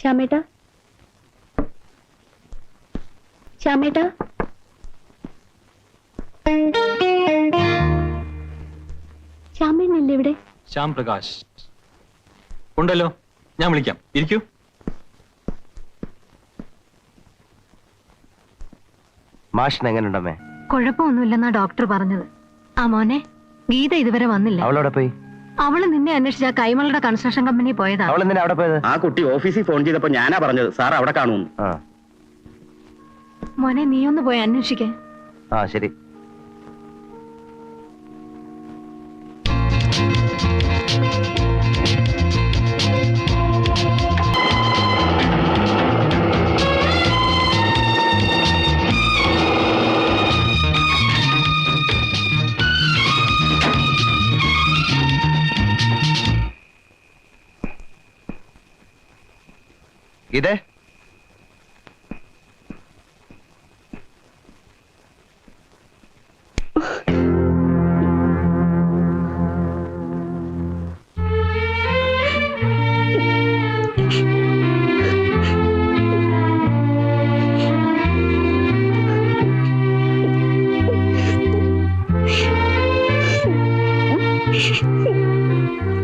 ശ്യാമേട്ട ശ്യാമേട്ട ശ്യാമേണ്ണല്ലേ ഇവിടെ? ശ്യാം പ്രകാശ് ഉണ്ടല്ലോ. ഞാൻ വിളിക്കാം. ഇരിക്കൂ. മാഷിന് എങ്ങനെയുണ്ടമ്മേ കുഴപ്പമൊന്നുമില്ലെന്നാ ഡോക്ടർ പറഞ്ഞത്. ആ മോനെ ഗീത ഇതുവരെ വന്നില്ല. അവളവിടെ പോയി? അവൾ നിന്നെ അന്വേഷിച്ച കൈമളുടെ കൺസ്ട്രക്ഷൻ കമ്പനി പോയതാണ് അവൾ എന്തിനാ അവിടെ പോയത്? ആ കുട്ടി ഓഫീസിൽ ഫോൺ ചെയ്തപ്പോ ഞാനാ പറഞ്ഞത്. സാർ അവിടെ കാണുന്നു മോനെ നീ ഒന്ന് പോയി അന്വേഷിക്കേ. ആ ശരി. ഇതേ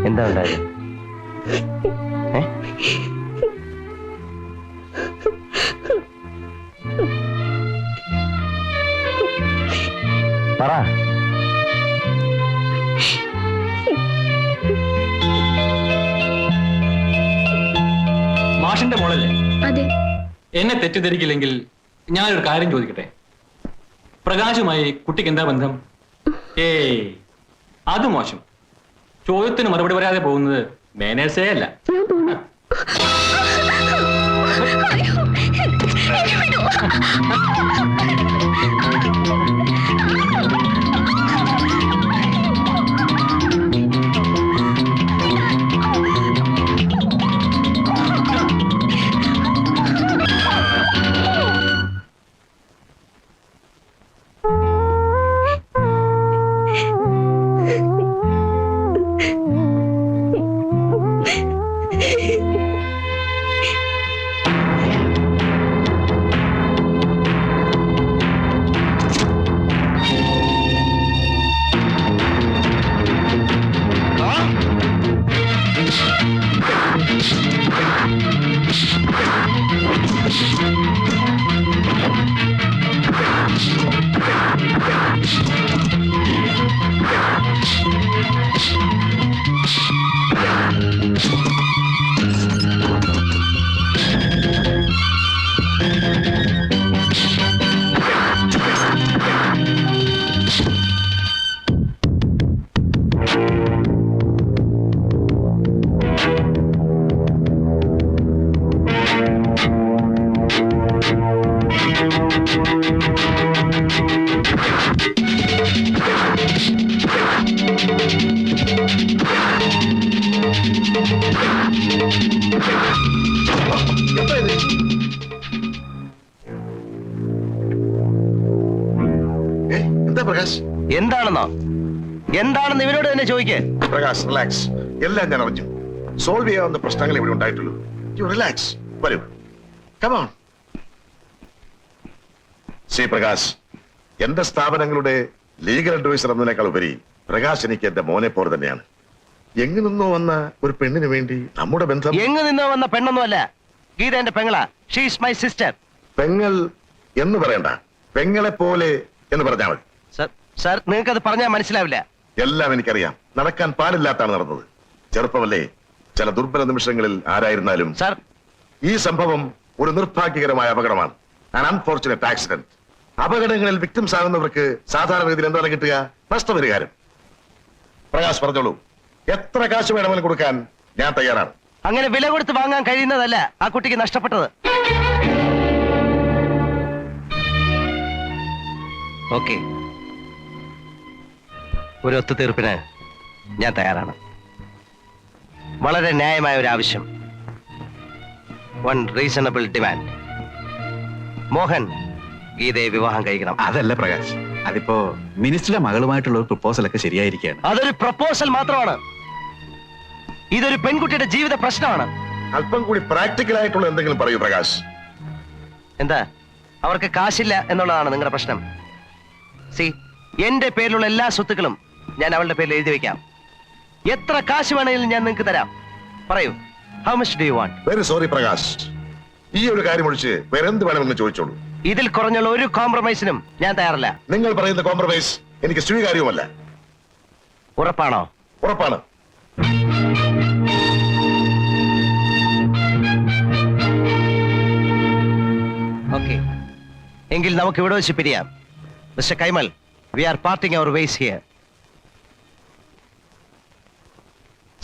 എന്താ ഉണ്ടായത് ഏ? എന്നെ തെറ്റിദ്ധരിക്കില്ലെങ്കിൽ ഞാനൊരു കാര്യം ചോദിക്കട്ടെ? പ്രകാശുമായി കുട്ടിക്ക് എന്താ ബന്ധം? ഏയ് അത് മോശം. ചോദ്യത്തിന് മറുപടി പറയാതെ പോകുന്നത് മാനേഴ്സേ അല്ല. ഞാൻ പോണു എന്താണെന്നോ? എന്താണെന്ന് ഇവരോട് തന്നെ ചോദിക്കേ. പ്രകാശ് റിലാക്സ് എല്ലാം ഞാൻ അറിഞ്ഞു. സോൾവ് ചെയ്യാവുന്ന പ്രശ്നങ്ങൾ ഇവിടെ ഉണ്ടായിട്ടുള്ളൂ. യു റിലാക്സ് വരൂ. കമോൺ ശ്രീ പ്രകാശ് എന്റെ സ്ഥാപനങ്ങളുടെ ലീഗൽ അഡ്വൈസർ എന്നതിനേക്കാൾ ഉപരി പ്രകാശ് എനിക്ക് എന്റെ മോനെ പോലെ തന്നെയാണ്. എങ്ങു നിന്നോ വന്ന ഒരു പെണ്ണിന് വേണ്ടി നമ്മുടെ ബന്ധം എങ്ങു നിന്നോ വന്ന പെണ്ണൊന്നുമല്ല. ഗീത എന്റെ പെങ്ങളാ. ഷീസ് മൈ സിസ്റ്റർ പെങ്ങൾ എന്ന് പറയണ്ട. പെങ്ങളെ പോലെ എന്ന് പറഞ്ഞാൽ മതി. സർ നിങ്ങൾക്ക് അത് പറഞ്ഞാൽ മനസ്സിലാവില്ല. എല്ലാം എനിക്കറിയാം. നടക്കാൻ പാടില്ലാത്താണ് നടന്നത്. ചെറുപ്പമല്ലേ ചില ദുർബല നിമിഷങ്ങളിൽ ആരായിരുന്നാലും സാർ. ഈ സംഭവം ഒരു നിർഭാഗ്യകരമായ അപകടമാണ്. അൺഫോർച്ചുനേറ്റ് ആക്സിഡന്റ് അപകടങ്ങളിൽ വിക്ടിംസ് ആകുന്നവർക്ക് സാധാരണ രീതിയിൽ എന്താണ് കിട്ടുക? നഷ്ടപരിഹാരം. പ്രകാശ് പറഞ്ഞോളൂ. എത്ര കാശ് വേണമെങ്കിലും കൊടുക്കാൻ ഞാൻ തയ്യാറാണ്. അങ്ങനെ വില കൊടുത്ത് വാങ്ങാൻ കഴിയുന്നതല്ല ആ കുട്ടിക്ക് നഷ്ടപ്പെട്ടത്. ഓക്കെ ഒരു ഒത്തുതീർപ്പിന് ഞാൻ തയ്യാറാണ്. വളരെ ന്യായമായ ഒരു ആവശ്യം. വൺ റീസണബിൾ ഡിമാൻഡ് മോഹൻ ഗീതയെ വിവാഹം കഴിക്കണം. അതല്ല പ്രകാശ് അതിപ്പോ മിനിസ്റ്ററുടെ മകളുമായിട്ടുള്ള ഒരു പ്രപ്പോസൽ ഒക്കെ ശരിയായിരിക്കുകയാണ്. അതൊരു പ്രപ്പോസൽ മാത്രമാണ്. ഇതൊരു പെൺകുട്ടിയുടെ ജീവിത പ്രശ്നമാണ്. അല്പം കൂടി പ്രാക്ടിക്കൽ ആയിട്ടുള്ള എന്തെങ്കിലും പറയൂ പ്രകാശ്. എന്താ? അവർക്ക് കാശില്ല എന്നുള്ളതാണ് നിങ്ങളുടെ പ്രശ്നം. സി എന്റെ പേരിലുള്ള എല്ലാ സ്വത്തുക്കളും ഞാൻ അവളുടെ പേരിൽ എഴുതി വെക്കാം. എത്ര കാശ് വേണമെങ്കിലും ഞാൻ നിങ്ങൾക്ക് തരാം. പറയൂ how much do you want very sorry Prakash ഈ ഒരു കാര്യം ഒഴിച്ച് വേറെ എന്ത് വേണമെന്ന് ചോദിച്ചോളൂ. ഇതിൽ കുറഞ്ഞുള്ള ഒരു കോംപ്രമൈസിനും ഞാൻ തയ്യാറല്ല. നിങ്ങൾ പറയുന്ന കോംപ്രമൈസ് എനിക്ക് സ്വീകാര്യവുമല്ല ഉറപ്പാണോ? ഉറപ്പാണ്. ഓക്കെ. എങ്കിൽ നമുക്ക് ഇവിടെ വെച്ച് പിരിയാം. Mister Kaimal we are parting our ways here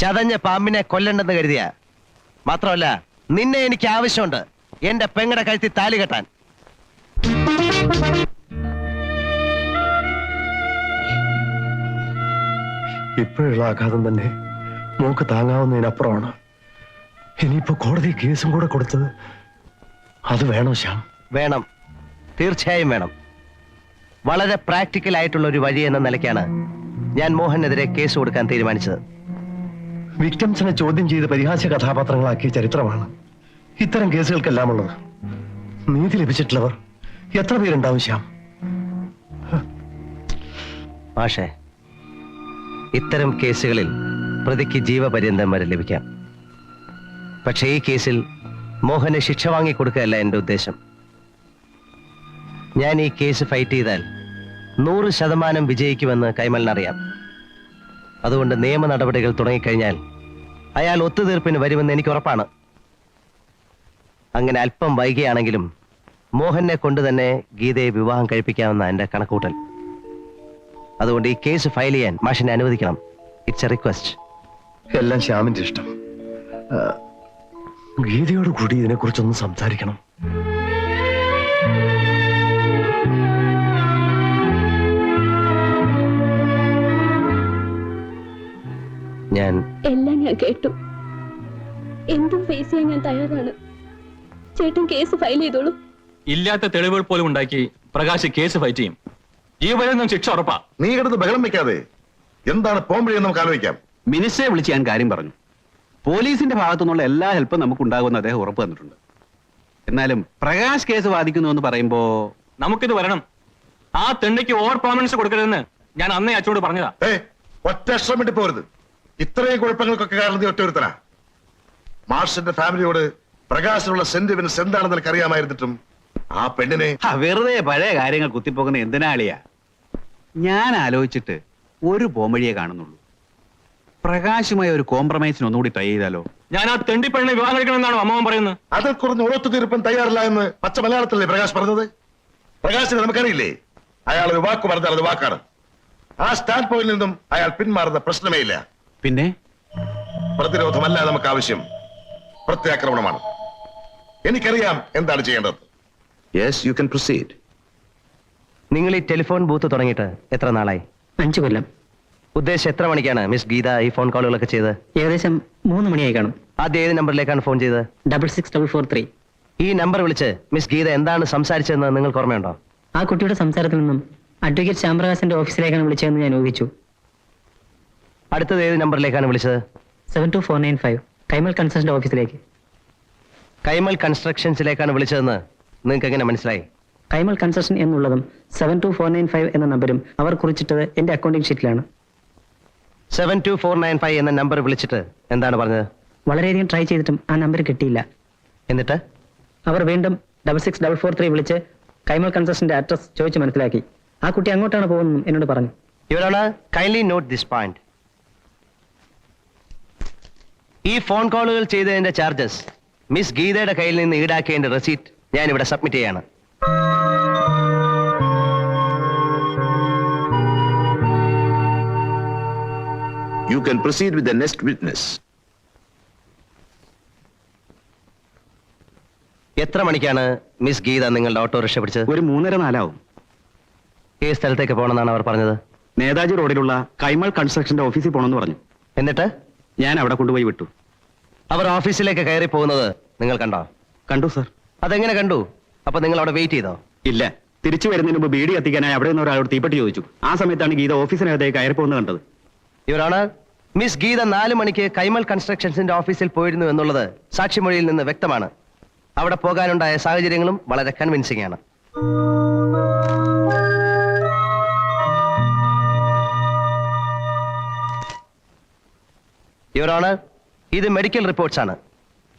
ചതഞ്ഞ പാമ്പിനെ കൊല്ലണ്ടെന്ന് കരുതിയ. മാത്രമല്ല നിന്നെ എനിക്ക് ആവശ്യമുണ്ട്. എന്റെ പെങ്ങടെ കഴുത്തി താലി കെട്ടാൻ. ഇപ്പോഴുള്ള ആഘാതം തന്നെ മോക്ക് താങ്ങാവുന്നതിനപ്പുറമാണ്. ഇനിയിപ്പോ കോടതി കേസും കൂടെ കൊടുത്തത് അത് വേണോ ശ്യാം? വേണം. തീർച്ചയായും വേണം. വളരെ പ്രാക്ടിക്കൽ ആയിട്ടുള്ള ഒരു വഴി എന്ന നിലയ്ക്കാണ് ഞാൻ മോഹനെതിരെ കേസ് കൊടുക്കാൻ തീരുമാനിച്ചത്. വിക്ടംസിനെ ചോദ്യം ചെയ്ത് പരിഹാസ്യ കഥാപാത്രങ്ങളാക്കിയ ചരിത്രമാണ് ഇത്തരം കേസുകൾക്കെല്ലാം ഉള്ളത് നീതി ലഭിച്ചിട്ടുള്ളവർ എത്ര പേരുണ്ടാവും ശ്യാം? മാഷേ ഇത്തരം കേസുകളിൽ പ്രതിക്ക് ജീവപര്യന്തം വരെ ലഭിക്കാം. പക്ഷേ ഈ കേസിൽ മോഹന് ശിക്ഷ വാങ്ങിക്കൊടുക്കുകയല്ല എന്റെ ഉദ്ദേശം. ഞാൻ ഈ കേസ് ഫൈറ്റ് ചെയ്താൽ നൂറ് ശതമാനം വിജയിക്കുമെന്ന് കൈമലിനറിയാം. അതുകൊണ്ട് നിയമ നടപടികൾ തുടങ്ങിക്കഴിഞ്ഞാൽ അയാൾ ഒത്തുതീർപ്പിന് വരുമെന്ന് എനിക്ക് ഉറപ്പാണ്. അങ്ങനെ അല്പം വൈകിയാണെങ്കിലും മോഹനെ കൊണ്ട് തന്നെ ഗീതയെ വിവാഹം കഴിപ്പിക്കാമെന്ന എന്റെ കണക്കൂട്ടൽ അതുകൊണ്ട് ഈ കേസ് ഫയൽ ചെയ്യാൻ മാഷിനെ അനുവദിക്കണം. ഇറ്റ്സ് എ റിക്വസ്റ്റ് എല്ലാം ശ്യാമിന്റെ ഇഷ്ടം. ഗീതയോട് കൂടി ഇതിനെക്കുറിച്ചൊന്ന് സംസാരിക്കണം. ഞാൻ എല്ലാം ഞാൻ കേട്ടു. എന്തും ഫേസ് ചെയ്യാൻ ഞാൻ തയ്യാറാണ്. ചേട്ടൻ കേസ് ഫയൽ ചെയ്തോളൂ. ഇല്ലാത്ത തെളിവുകൾ പോലും ഉണ്ടാക്കി പ്രകാശ് കേസ് ഫൈറ്റ് ചെയ്യും. ജീവപര്യന്തം ശിക്ഷ ഉറപ്പാ. നീ കിടന്ന് ബഹളം വെക്കാതെ എന്താണ് പോംവഴിയെന്ന് നമുക്ക് ആലോചിക്കാം. മിനിസ്റ്ററെ വിളിച്ച് ഞാൻ കാര്യം പറഞ്ഞു. പോലീസിന്റെ ഭാഗത്തു നിന്നുള്ള എല്ലാ ഹെൽപ്പും നമുക്ക് ഉണ്ടാകുമെന്ന് അദ്ദേഹം ഉറപ്പ് തന്നിട്ടുണ്ട്. എന്നാലും പ്രകാശ് കേസ് വാദിക്കുന്നു എന്ന് പറയുമ്പോ നമുക്കിത് വരണം. ആ തെണ്ടിക്ക് ഓവർ പെർമനൻസ് കൊടുക്കരുതെന്ന് ഞാൻ അന്നേ അച്ഛനോട് പറഞ്ഞതാ. ഏ ഒറ്റ അക്ഷരം വേണ്ടി പോരുത് ഇത്രയും കുഴപ്പങ്ങൾക്കൊക്കെ കാരണം നീ ഒറ്റൊരുത്തനാ മാർഷിന്റെ ഫാമിലിയോട് പ്രകാശനുള്ള സെന്റിമെന്റ്സ് എന്താണെന്ന് നിനക്ക് അറിയാമായിരുന്നിട്ടും ആ പെണ്ണിനെ ആ, വെറുതെ പഴയ കാര്യങ്ങൾ കുത്തിപ്പോകുന്ന എന്തിനാളിയാ ഞാൻ ആലോചിച്ചിട്ട് ഒരു പോംവഴിയെ കാണുന്നുള്ളൂ. പ്രകാശുമായി ഒരു കോംപ്രമൈസിന് ഒന്നുകൂടി ട്രൈ ചെയ്താലോ? ഞാൻ ആ തെണ്ടി പെണ്ണിനെ വിവാഹം കഴിക്കണമെന്നാണ് അമ്മാവൻ പറയുന്നത്? അത് കുറഞ്ഞ് ഉറത്തു തീർപ്പൻ തയ്യാറില്ല എന്ന് പച്ച മലയാളത്തിലല്ലേ പ്രകാശ് പറഞ്ഞത്? പ്രകാശിനെ നമുക്കറിയില്ലേ? അയാൾ ഒരു വാക്ക് പറഞ്ഞാൽ അത് വാക്കാണ്. ആ സ്റ്റാൻഡ് പോയിന്റിൽ നിന്നും അയാൾ പിന്മാറുന്ന പ്രശ്നമേ ഇല്ല. പിന്നെ? പ്രതിരോധമല്ല നമുക്ക് ആവശ്യം. പ്രത്യാക്രമണമാണ്. എനിക്കറിയാം എന്താണ് ചെയ്യേണ്ടത്. യെസ് യു കെൻ പ്രൊസീഡ് നിങ്ങൾ ഈ ടെലിഫോൺ ബൂത്ത് തുടങ്ങിയിട്ട് എത്ര നാളായി? അഞ്ചു കൊല്ലം. ഉദ്ദേശം എത്ര മണിക്കാണ് മിസ് ഗീത ഈ ഫോൺ കോളുകളൊക്കെ ചെയ്ത് ഏകദേശം മൂന്ന് മണിയായി കാണും. ആദ്യം ഏത് നമ്പറിലേക്കാണ് ഫോൺ ചെയ്തത്? Double six double four three. ഈ നമ്പർ വിളിച്ച് മിസ് ഗീത എന്താണ് സംസാരിച്ചതെന്ന് നിങ്ങൾക്ക് ഓർമ്മയുണ്ടോ? ആ കുട്ടിയുടെ സംസാരത്തിൽ നിന്നും അഡ്വക്കേറ്റ് ശ്യാംപ്രകാശിന്റെ ഓഫീസിലേക്കാണ് വിളിച്ചതെന്ന് ഞാൻ ഊഹിച്ചു. അടുത്തത് ഏത് നമ്പറിലേക്കാണ് വിളിച്ചത്? Seven two four nine five Kaimal construction ഓഫീസിലേക്ക് കൈമൽ കൺസ്ട്രക്ഷൻസിലേക്കാണ് വിളിച്ചതെന്ന് നിങ്ങൾക്ക് എങ്ങനെ മനസ്സിലായി? കൈമൽ കൺസ്ട്രക്ഷൻ എന്നുള്ളതും seven two four nine five എന്ന നമ്പരും അവർ കുറിച്ചിട്ടത് എന്റെ accounting ഷീറ്റിലാണ് seven two four nine five എന്ന നമ്പർ വിളിച്ചിട്ട് എന്താണ് പറഞ്ഞത്? വളരെയധികം ട്രൈ ചെയ്തിട്ടും ആ നമ്പർ കിട്ടിയില്ല. എന്നിട്ട്? അവർ വീണ്ടും double six double four three വിളിച്ച് കൈമൽ കൺസ്ട്രക്ഷന്റെ അഡ്രസ് ചോദിച്ച് മനസ്സിലാക്കി. ആ കുട്ടി അങ്ങോട്ടാണ് പോകുന്നതെന്നും എന്നോട് പറഞ്ഞു. ഇവരാണ് കൈൻഡ്ലി നോട്ട് ദിസ് പോയിന്റ് ഈ ഫോൺ കോളുകൾ ചെയ്തതിന്റെ ചാർജസ് മിസ് ഗീതയുടെ കയ്യിൽ നിന്ന് ഈടാക്കിയതിന്റെ റെസീറ്റ് ഞാൻ ഇവിടെ സബ്മിറ്റ് ചെയ്യാണ്. You can proceed with the next witness എത്ര മണിക്കാണ് മിസ് ഗീത നിങ്ങളുടെ ഓട്ടോറിക്ഷ പിടിച്ചത്? ഒരു മൂന്നര നാലാവും. ഈ സ്ഥലത്തേക്ക് പോകണമെന്നാണ് അവർ പറഞ്ഞത്. നേതാജി റോഡിലുള്ള കൈമൾ കൺസ്ട്രക്ഷന്റെ ഓഫീസിൽ പോകണമെന്ന് പറഞ്ഞു. എന്നിട്ട്? ഞാൻ അവിടെ കൊണ്ടുപോയി വിട്ടു. അവർ ഓഫീസിലേക്ക് കയറി പോകുന്നത് നിങ്ങൾ കണ്ടോ? കണ്ടു സർ. അതെങ്ങനെ കണ്ടു? അപ്പൊ നിങ്ങൾ അവിടെ വെയിറ്റ് ചെയ്തോ? ഇല്ല. തിരിച്ചു വരുന്നതിന് മുമ്പ് ബീഡി എത്തിക്കാനായി അവിടെ നിന്ന് ഒരാളോട് തീപ്പെട്ടി ചോദിച്ചു. ആ സമയത്താണ് ഗീത ഓഫീസിനകത്തേക്ക് കയറി പോകുന്നത് കണ്ടത്. ഇവരാണ് മിസ് ഗീത നാല് മണിക്ക് കൈമൽ കൺസ്ട്രക്ഷൻസിന്റെ ഓഫീസിൽ പോയിരുന്നു എന്നുള്ളത് സാക്ഷിമൊഴിയിൽ നിന്ന് വ്യക്തമാണ്. അവിടെ പോകാനുണ്ടായ സാഹചര്യങ്ങളും വളരെ കൺവിൻസിംഗ് ആണ്. ഇവരാണ് ഇത് മെഡിക്കൽ റിപ്പോർട്ട്സ് ആണ്.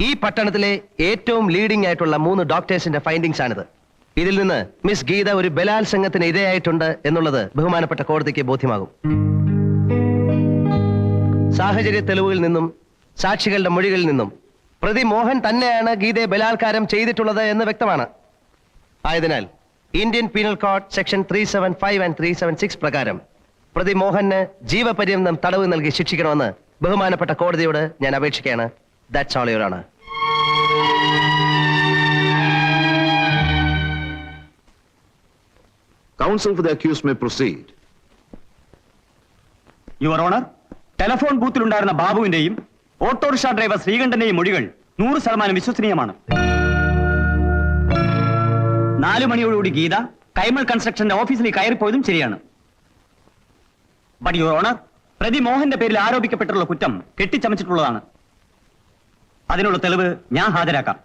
ഈ പട്ടണത്തിലെ ഏറ്റവും ലീഡിംഗ് ആയിട്ടുള്ള മൂന്ന് ഡോക്ടേഴ്സിന്റെ ഫൈൻഡിങ്സ് ആണിത്. ഇതിൽ നിന്ന് മിസ് ഗീത ഒരു ബലാത്സംഗത്തിന് ഇരയായിട്ടുണ്ട് എന്നുള്ളത് ബഹുമാനപ്പെട്ട കോടതിക്ക് ബോധ്യമാകും. സാഹചര്യ തെളിവുകളിൽ നിന്നും സാക്ഷികളുടെ മൊഴികളിൽ നിന്നും പ്രതി മോഹൻ തന്നെയാണ് ഗീതയെ ബലാത്കാരം ചെയ്തിട്ടുള്ളത് എന്ന് വ്യക്തമാണ്. ആയതിനാൽ Indian penal code section three seven five and three seven six പ്രകാരം പ്രതി മോഹന് ജീവപര്യന്തം തടവ് നൽകി ശിക്ഷിക്കണമെന്ന് ബഹുമാനപ്പെട്ട കോടതിയോട് ഞാൻ അപേക്ഷിക്കുകയാണ്. That's all your counsel for for the accused may proceed. Your honour telephone ബൂത്തിലുണ്ടായിരുന്ന ബാബുവിന്റെയും ഓട്ടോറിക്ഷ ഡ്രൈവർ ശ്രീകണ്ഠന്റെയും മൊഴികൾ നൂറ് ശതമാനം വിശ്വസനീയമാണ്. നാലു മണിയോടുകൂടി ഗീത കൈമൾ കൺസ്ട്രക്ഷന്റെ ഓഫീസിൽ കയറിപ്പോയതും ശരിയാണ്. ബട്ട് യുവർ ഓണർ പ്രതി മോഹന്റെ പേരിൽ ആരോപിക്കപ്പെട്ടുള്ള കുറ്റം കെട്ടിച്ചമച്ചിട്ടുള്ളതാണ്. അതിനുള്ള തെളിവ് ഞാൻ ഹാജരാക്കാം.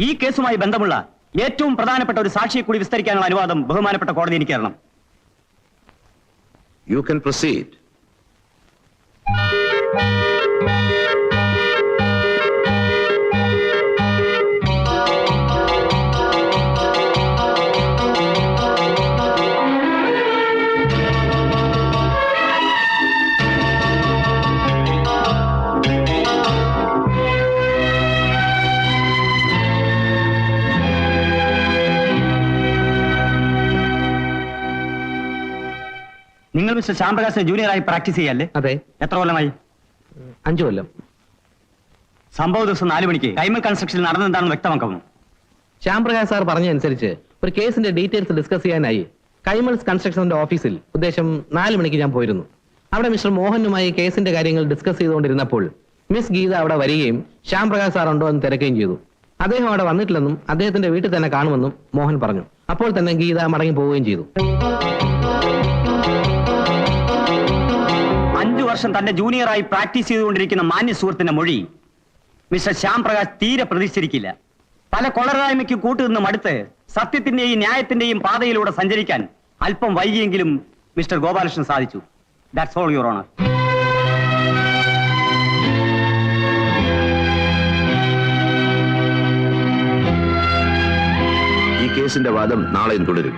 ഈ കേസുമായി ബന്ധമുള്ള ഏറ്റവും പ്രധാനപ്പെട്ട ഒരു സാക്ഷിയെ കൂടി വിസ്തരിക്കാനുള്ള അനുവാദം ബഹുമാനപ്പെട്ട കോടതി എനിക്ക് തരണം You can proceed. മിസ്റ്റർ ശ്യാംപ്രകാശിനെ ജൂനിയറായി പ്രാക്ടീസ് ചെയ്യാല്ലേ? അതെ. എത്ര കൊല്ലമായി? അഞ്ചു കൊല്ലം. സംഭവ ദിവസം നാലു മണിക്ക് കൈമൽ കൺസ്ട്രക്ഷനിൽ നടന്നെന്താണെന്ന് വ്യക്തമാക്കുന്നു ശ്യാംപ്രകാശ് സാർ പറഞ്ഞതനുസരിച്ച് ഒരു കേസിന്റെ ഡീറ്റെയിൽസ് ഡിസ്കസ് ചെയ്യാനായി കൈമൽസ് കൺസ്ട്രക്ഷന്റെ ഓഫീസിൽ ഉദ്ദേശം നാല് മണിക്ക് ഞാൻ പോയിരുന്നു. അവിടെ മിസ്റ്റർ മോഹനുമായി കേസിന്റെ കാര്യങ്ങൾ ഡിസ്കസ് ചെയ്തുകൊണ്ടിരുന്നപ്പോൾ മിസ് ഗീത അവിടെ വരികയും ശ്യാംപ്രകാശ് സാർ ഉണ്ടോ എന്ന് തിരക്കുകയും ചെയ്തു. അദ്ദേഹം അവിടെ വന്നിട്ടില്ലെന്നും അദ്ദേഹത്തിന്റെ വീട്ടിൽ തന്നെ കാണുമെന്നും മോഹൻ പറഞ്ഞു. അപ്പോൾ തന്നെ ഗീത മടങ്ങി പോവുകയും ചെയ്തു. അഞ്ചു വർഷം തന്റെ ജൂനിയറായി പ്രാക്ടീസ് ചെയ്തുകൊണ്ടിരിക്കുന്ന മാന്യ സുഹൃത്തിന്റെ മൊഴി മിസ്റ്റർ ശ്യാം പ്രകാശ് തീരെ പ്രതീക്ഷിച്ചിരിക്കില്ല പല കൊളരായ്മയ്ക്ക് കൂട്ടുനിന്ന് മടുത്ത് സത്യത്തിന്റെയും ന്യായത്തിന്റെയും പാതയിലൂടെ സഞ്ചരിക്കാൻ അല്പം വൈകിയെങ്കിലും മിസ്റ്റർ ഗോപാലകൃഷ്ണൻ സാധിച്ചു. ദാറ്റ്സ് ഓൾ യുവർ ഓണർ ഈ കേസിന്റെ വാദം നാളെയും തുടരും.